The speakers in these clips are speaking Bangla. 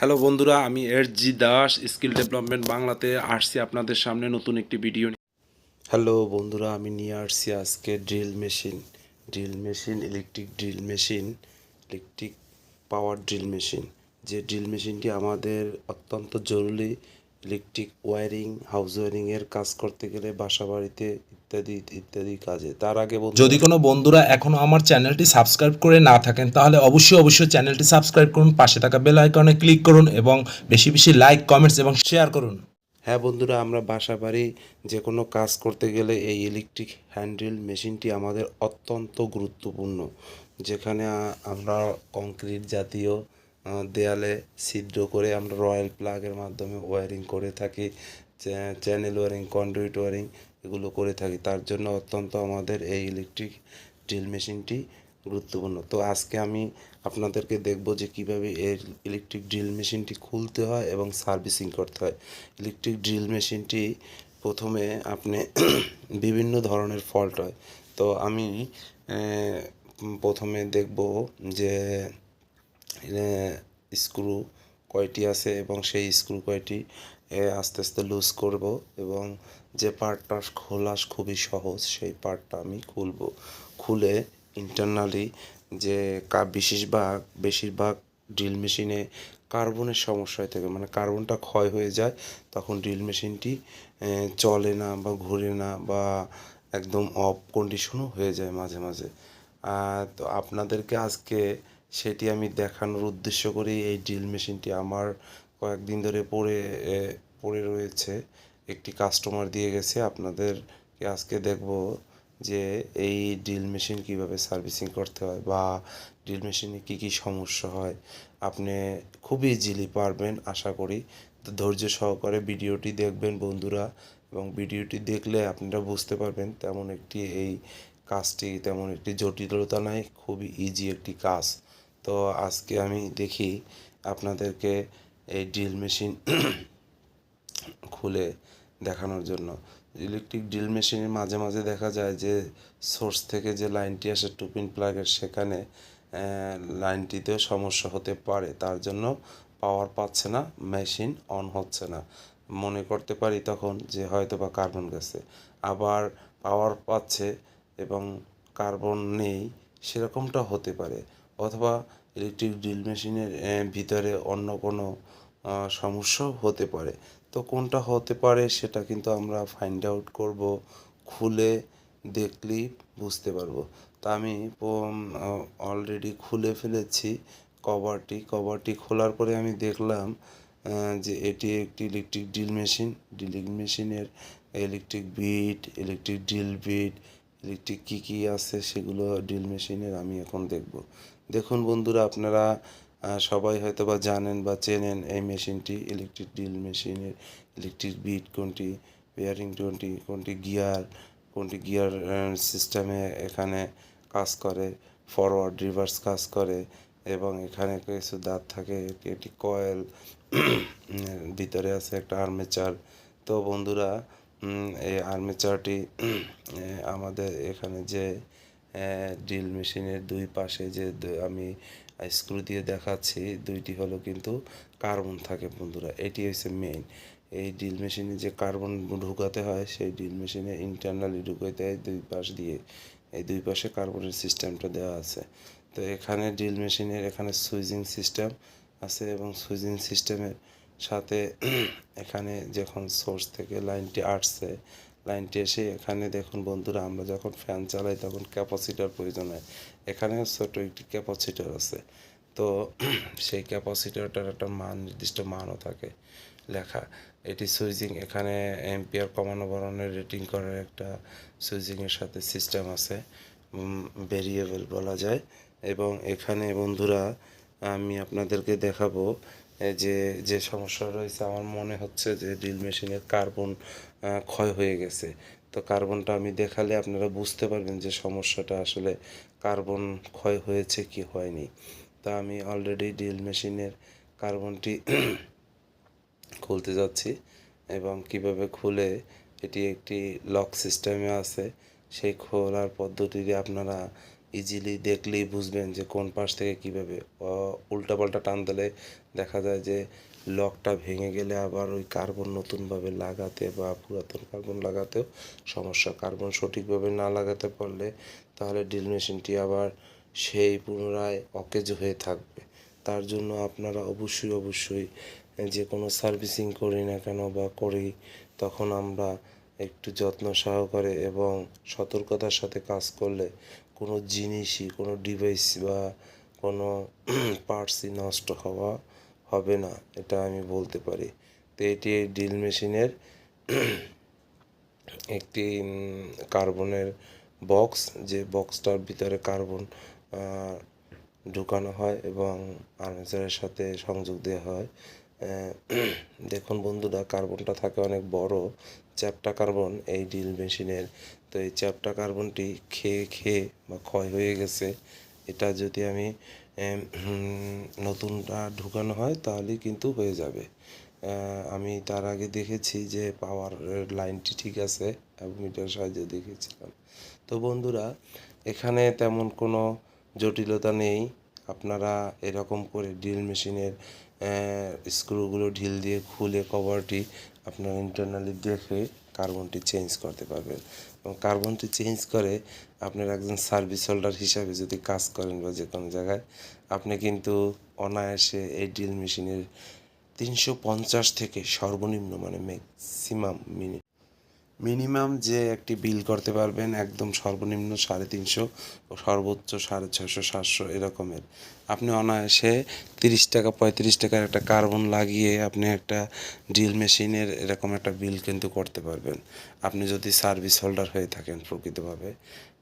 হ্যালো বন্ধুরা, আমি এর জি দাস, স্কিল ডেভেলপমেন্ট বাংলাতে আসছি আপনাদের সামনে নতুন একটি ভিডিও হ্যালো বন্ধুরা, আমি নিয়ে আসছি আজকে drill machine. Drill machine, electric drill machine, electric power drill machine. যে ড্রিল মেশিনটি আমাদের অত্যন্ত জরুরি ইলেকট্রিক ওয়ারিং হাউস ওয়্যারিংয়ের কাজ করতে গেলে বাসা বাড়িতে ইত্যাদি ইত্যাদি কাজে। তার আগে যদি কোনো বন্ধুরা এখনও আমার চ্যানেলটি সাবস্ক্রাইব করে না থাকেন তাহলে অবশ্যই অবশ্যই চ্যানেলটি সাবস্ক্রাইব করুন পাশে থাকা বেল আইকনে ক্লিক করুন এবং বেশি বেশি লাইক কমেন্টস এবং শেয়ার করুন। হ্যাঁ বন্ধুরা আমরা বাসা বাড়ি যে কোনো কাজ করতে গেলে এই ইলেকট্রিক হ্যান্ডেল মেশিনটি আমাদের অত্যন্ত গুরুত্বপূর্ণ। যেখানে আমরা কংক্রিট জাতীয় দেয়ালে ছিদ্র করে আমরা রয়্যাল প্লাগের মাধ্যমে ওয়ারিং করে থাকি চ্যানেল ওয়ারিং কন্ডুইট ওয়ারিং এগুলো করে থাকি। তার জন্য অত্যন্ত আমাদের এই ইলেকট্রিক ড্রিল মেশিনটি গুরুত্বপূর্ণ। তো আজকে আমি আপনাদেরকে দেখব যে কীভাবে এই ইলেকট্রিক ড্রিল মেশিনটি খুলতে হয় এবং সার্ভিসিং করতে হয়। ইলেকট্রিক ড্রিল মেশিনটি প্রথমে আপনি বিভিন্ন ধরনের ফল্ট হয়। তো আমি প্রথমে দেখব যে স্ক্রু কয়টি আছে এবং সেই স্ক্রু কয়টি আস্তে আস্তে লুজ করব এবং যে পার্টটা খোলা খুবই সহজ, সেই পার্টটা আমি খুলব। খুলে ইন্টারনালি যে কা বেশিরভাগ বেশিরভাগ ড্রিল মেশিনে কার্বনের সমস্যা হয়ে থাকে। মানে কার্বনটা ক্ষয় হয়ে যায়, তখন ড্রিল মেশিনটি চলে না বা ঘুরে না বা একদম অফ কন্ডিশনও হয়ে যায় মাঝে মাঝে। তো আপনাদেরকে আজকে সেটি আমি দেখানোর উদ্দেশ্য করে। এই ড্রিল মেশিনটি আমার কয়েকদিন ধরে পড়ে পড়ে রয়েছে। একটি কাস্টমার দিয়ে গেছে। আপনাদেরকে আজকে দেখব যে এই ড্রিল মেশিন কীভাবে সার্ভিসিং করতে হয় বা ড্রিল মেশিনে কী কী সমস্যা হয়। আপনি খুব ইজিলি পারবেন, আশা করি। তো ধৈর্য সহকারে ভিডিওটি দেখবেন বন্ধুরা এবং ভিডিওটি দেখলে আপনারা বুঝতে পারবেন তেমন একটি এই কাজটি তেমন একটি জটিলতা নাই, খুবই ইজি একটি কাজ। তো আজকে আমি দেখি আপনাদেরকে এই ড্রিল মেশিন খুলে দেখানোর জন্য। ইলেকট্রিক ড্রিল মেশিনের মাঝে মাঝে দেখা যায় যে সোর্স থেকে যে লাইনটি আসে টুপিন প্লাগের সেখানে আহ, লাইনটিতেও সমস্যা হতে পারে। তার জন্য পাওয়ার পাচ্ছে না মেশিন অন হচ্ছে না। মনে করতে পারি তখন যে হয়তো বা কার্বন গেছে। আবার পাওয়ার পাচ্ছে এবং কার্বন নেই সেরকমটা হতে পারে। অথবা ইলেকট্রিক ড্রিল মেশিনের ভিতরে অন্য কোনো সমস্যাও হতে পারে। তো কোনটা হতে পারে সেটা কিন্তু আমরা ফাইন্ড আউট করব, খুলে দেখলেই বুঝতে পারব। তা আমি অলরেডি খুলে ফেলেছি, কভারটি কভারটি খোলার পরে আমি দেখলাম যে এটি একটি ইলেকট্রিক ড্রিল মেশিন ড্রিলিং মেশিনের electric bit electric drill bit electric কী কী আছে সেগুলো ড্রিল মেশিনের আমি এখন দেখব। দেখুন বন্ধুরা, আপনারা সবাই হয়তো বা জানেন বা চেনেন এই মেশিনটি ইলেকট্রিক ড্রিল মেশিনের ইলেকট্রিক বিট কোনটি বেয়ারিং কোনটি কোনটি গিয়ার কোনটি গিয়ার সিস্টেমে এখানে কাজ করে ফরওয়ার্ড রিভার্স কাজ করে এবং এখানে কিছু দাঁত থাকে, এটি কয়েল ভিতরে আছে একটা আর্মেচার তো বন্ধুরা এই আর্মেচারটি আমাদের এখানে যে ড্রিল মেশিনের দুই পাশে যে আমি স্ক্রু দিয়ে দেখাচ্ছি, দুইটি হলো কিন্তু কার্বন থাকে বন্ধুরা, এটি হচ্ছে মেইন এই ড্রিল মেশিনে যে কার্বন ঢুকাতে হয়, সেই ড্রিল মেশিনে ইন্টারনালি ঢুকাতে হয় দুই পাশ দিয়ে। এই দুই পাশে কার্বনের সিস্টেমটা দেওয়া আছে। তো এখানে ড্রিল মেশিনের এখানে সুইচিং সিস্টেম আছে এবং সুইচিং সিস্টেমের সাথে এখানে যখন সোর্স থেকে লাইনটি আসছে লাইনটি এসে এখানে দেখুন বন্ধুরা, আমরা যখন ফ্যান চালাই তখন ক্যাপাসিটার প্রয়োজন হয়। এখানে ছোট একটি ক্যাপাসিটার আছে। তো সেই ক্যাপাসিটারটার একটা মান, নির্দিষ্ট মানও থাকে লেখা। এটি সুইচিং এখানে এম্পিয়ার কমানো বাড়ানোর রেটিং করার একটা সুইচিংয়ের সাথে সিস্টেম আছে ভেরিয়েবল বলা যায়। এবং এখানে বন্ধুরা, আমি আপনাদেরকে দেখাবো যে যে সমস্যা রয়েছে, আমার মনে হচ্ছে যে ড্রিল মেশিনের কার্বন ক্ষয় হয়ে গেছে। তো কার্বনটা আমি দেখালে আপনারা বুঝতে পারবেন যে সমস্যাটা আসলে কার্বন ক্ষয় হয়েছে কি হয়নি। তা আমি অলরেডি ড্রিল মেশিনের কার্বনটি খুলতে যাচ্ছি এবং কীভাবে খুলে, এটি একটি লক সিস্টেমে আছে। সেই খোলার পদ্ধতিটি আপনারা ইজিলি দেখলেই বুঝবেন যে কোন পাশ থেকে কীভাবে উল্টাপাল্টা টান দিলে দেখা যায় যে লকটা ভেঙে গেলে আবার ওই কার্বন নতুনভাবে লাগাতে বা পুরাতন কার্বন লাগাতেও সমস্যা। কার্বন সঠিকভাবে না লাগাতে পারলে তাহলে ড্রিল মেশিনটি আবার সেই পুনরায় অকেজ হয়ে থাকবে। তার জন্য আপনারা অবশ্যই অবশ্যই যে কোনো সার্ভিসিং করি না কেন বা করি, তখন আমরা একটু যত্ন সহকারে এবং সতর্কতার সাথে কাজ করলে কোনো জিনিসই, কোনো ডিভাইস বা কোনো পার্টসই নষ্ট হওয়া হবে না, এটা আমি বলতে পারি। তো এটি ড্রিল মেশিনের একটি কার্বনের বক্স যে বক্সটার ভিতরে কার্বন ঢুকানো হয় এবং আর্মেচারের সাথে সংযোগ দেওয়া হয়। দেখুন বন্ধুরা কার্বনটা থাকে অনেক বড়, চ্যাপটা কার্বন এই ড্রিল মেশিনের তো এই চ্যাপটা কার্বনটি খেয়ে খেয়ে বা ক্ষয় হয়ে গেছে। এটা যদি আমি নতুনটা ঢুকানো হয় তাহলেই কিন্তু হয়ে যাবে। আমি তার আগে দেখেছি যে পাওয়ার লাইনটি ঠিক আছে মিটার সাহায্যে দেখেছিলাম। তো বন্ধুরা, এখানে তেমন কোনো জটিলতা নেই। আপনারা এরকম করে ড্রিল মেশিনের স্ক্রুগুলো ঢিল দিয়ে খুলে কভারটি আপনারা ইন্টারনালি দেখে কার্বনটি চেঞ্জ করতে পারবেন। এবং কার্বনটি চেঞ্জ করে আপনার একজন সার্ভিস হোল্ডার হিসাবে যদি কাজ করেন বা যে কোনো জায়গায়, আপনি কিন্তু অনায়াসে এই ড্রিল মেশিনের তিনশো পঞ্চাশ থেকে সর্বনিম্ন মানে ম্যাক্সিমাম মিনি মিনিমাম যে একটি বিল করতে পারবেন, একদম সর্বনিম্ন সাড়ে তিনশো ও সর্বোচ্চ সাড়ে ছশো সাতশো এরকমের। আপনি অনায়াসে তিরিশ টাকা, পঁয়ত্রিশ টাকার একটা কার্বন লাগিয়ে আপনি একটা ড্রিল মেশিনের এরকম একটা বিল কিন্তু করতে পারবেন। আপনি যদি সার্ভিস হোল্ডার হয়ে থাকেন প্রকৃতভাবে,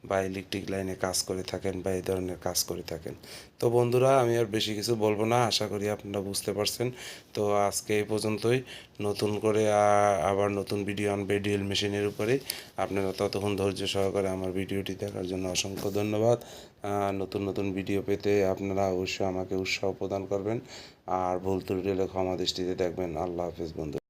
বা ইলেকট্রিক লাইনে কাজ করে থাকেন, বা এই ধরনের কাজ করে থাকেন। তো বন্ধুরা, আমি আর বেশি কিছু বলব না, আশা করি আপনারা বুঝতে পারছেন। তো আজকে এই পর্যন্তই। নতুন করে আবার নতুন ভিডিও আনবে ডিএল মেশিনের উপরে। আপনারা ততক্ষণ ধৈর্য সহকারে আমার ভিডিওটি দেখার জন্য অসংখ্য ধন্যবাদ। নতুন নতুন ভিডিও পেতে আপনারা অবশ্যই আমাকে উৎসাহ প্রদান করবেন। আর ভুল ত্রুটি ক্ষমা দৃষ্টিতে দেখবেন। আল্লাহ হাফিজ বন্ধু।